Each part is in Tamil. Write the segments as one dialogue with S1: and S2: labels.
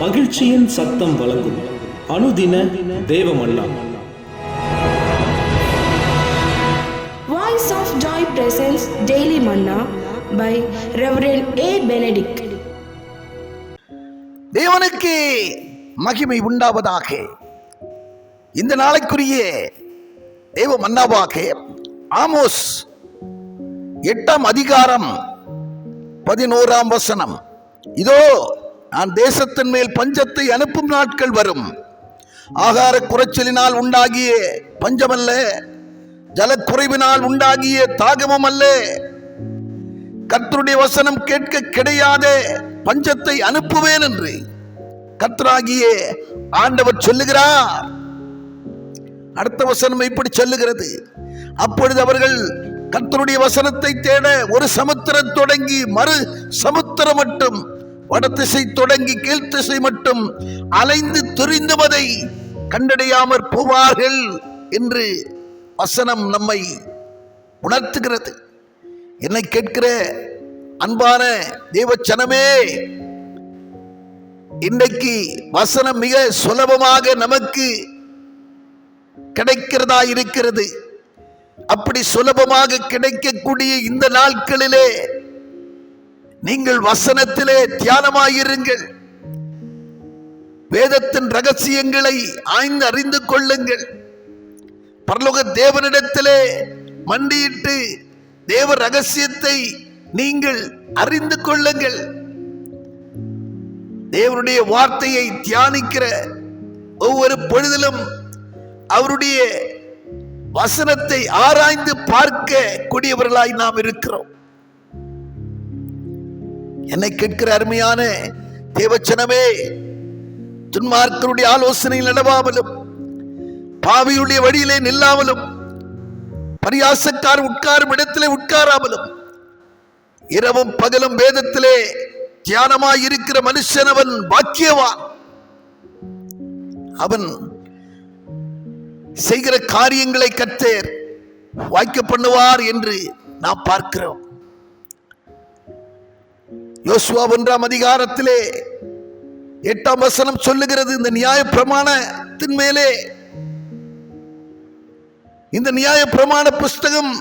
S1: மகிழ்ச்சியின் சத்தம் வழங்கும் அனுதின தேவமல்லா
S2: Voice of Joy presents Daily Manna by Reverend A. Benedict.
S3: தேவனுக்கு மகிமை உண்டாவதாக இந்த நாளைக்குரிய தேவ மன்னாவாக ஆமோஸ் எட்டாம் அதிகாரம் பதினோராம் வசனம் இதோ நான் தேசத்தின் மேல் பஞ்சத்தை அனுப்பும் நாட்கள் வரும். ஆகார குறைச்சலினால் உண்டாகிய பஞ்சமல்ல ஜலக்குறைவினால் உண்டாகிய தாகமும் அல்ல கர்த்தருடைய வசனம் கேட்க கிடையாத பஞ்சத்தை அனுப்புவேன் என்று கர்த்தராகிய ஆண்டவர் சொல்லுகிறார். அடுத்த வசனம் இப்படி சொல்லுகிறது. அப்பொழுது அவர்கள் கர்த்தருடைய வசனத்தை தேட ஒரு சமுத்திரம் தொடங்கி மறு சமுத்திரம் மட்டும் வடத்திசை தொடங்கி கீழ்த்திசை மட்டும் அலைந்து துரிந்துவதை கண்டடையாமற் போவார்கள் என்று வசனம் நம்மை உணர்த்துகிறது. என்னை கேட்கிற அன்பான தேவச்சனமே இன்றைக்கு வசனம் மிக சுலபமாக நமக்கு கிடைக்கிறதா இருக்கிறது. அப்படி சுலபமாக கிடைக்கக்கூடிய இந்த நாட்களிலே நீங்கள் வசனத்திலே தியானமாயிருங்கள். வேதத்தின் ரகசியங்களை ஆய்ந்து அறிந்து கொள்ளுங்கள். பரலோக தேவனிடத்திலே மண்டியிட்டு தேவ ரகசியத்தை நீங்கள் அறிந்து கொள்ளுங்கள். தேவனுடைய வார்த்தையை தியானிக்கிற ஒவ்வொரு பொழுதிலும் அவருடைய வசனத்தை ஆராய்ந்து பார்க்க கூடியவர்களாய் நாம் இருக்கிறோம். என்னை கேட்கிற அருமையான தேவச்சனமே துன்மார்க்கருடைய ஆலோசனையில் நடவாமலும் பாவியுடைய வழியிலே நில்லாமலும் பரியாசக்கார் உட்காரும் இடத்திலே உட்காராமலும் இரவும் பகலும் வேதத்திலே தியானமாய் இருக்கிற மனுஷன் அவன் பாக்கியவான். அவன் செய்கிற காரியங்களை கத்தேர் வாய்க்க பண்ணுவார் என்று நாம் பார்க்கிறோம். யோசுவா ஒன்றாம் அதிகாரத்திலே எட்டாம் வசனம் சொல்லுகிறது. இந்த நியாய பிரமாணத்தின் மேலே இந்த நியாய பிரமாண புஸ்தகம்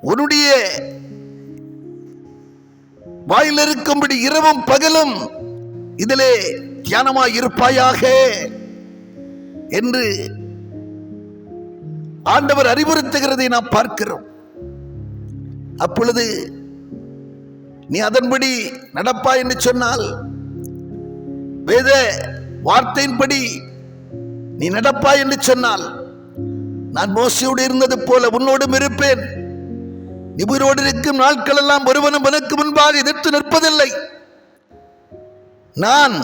S3: உன்னுடைய வாயில் இருக்கும்படி இரவும் பகலும் இதிலே தியானமாய் இருப்பாயாக என்று ஆண்டவர் அறிவுறுத்துகிறதை நாம் பார்க்கிறோம். அப்பொழுது நீ அதன்படி நடப்பா என்று சொன்னால் வேத வார்த்தையின்படி நீ நடப்பா என்று சொன்னால் நான் மோசையோடு இருந்தது போல உன்னோடும் இருப்பேன். நிபுரோடு இருக்கும் நாட்கள் எல்லாம் ஒருவனும் எனக்கு முன்பாக எதிர்த்து நிற்பதில்லை. நான்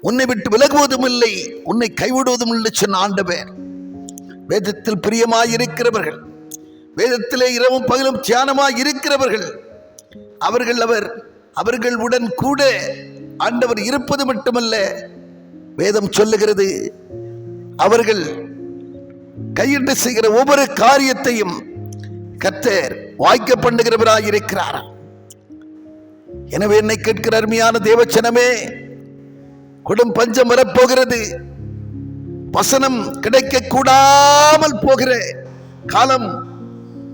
S3: உன்னை விட்டு விலகுவதும் இல்லை உன்னை கைவிடுவதும் இல்லை சொன்ன ஆண்டவர். வேதத்தில் பிரியமாய் இருக்கிறவர்கள் வேதத்திலே இரவும் பகலும் தியானமாய் இருக்கிறவர்கள் அவர்கள் அவர் அவர்களுடன் கூட ஆண்டவர் இருப்பது மட்டுமல்ல. வேதம் சொல்லுகிறது அவர்கள் கையிட்டு செய்கிற ஒவ்வொரு காரியத்தையும் கத்தர் வாய்க்க பண்ணுகிறவராய் இருக்கிறார். எனவே என்னை கேட்கிற அருமையான தேவச்சனமே கொடும் பஞ்சம் வரப்போகிறது. வசனம் கிடைக்க கூடாமல் போகிற காலம்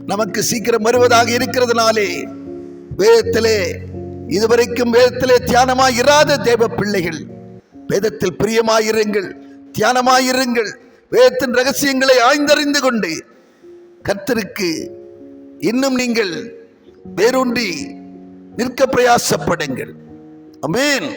S3: நமக்கு சீக்கிரம் வருவதாக இருக்கிறதுனாலே வேதத்திலே இதுவரைக்கும் வேதத்திலே தியானமாயிராத தேவ பிள்ளைகள் வேதத்தில் பிரியமாயிருங்கள் தியானமாயிருங்கள் வேதத்தின் ரகசியங்களை ஆய்ந்தறிந்து கொண்டு கர்த்தருக்கு இன்னும் நீங்கள் வேரூன்றி நிற்க பிரயாசப்படுங்கள். அமேன்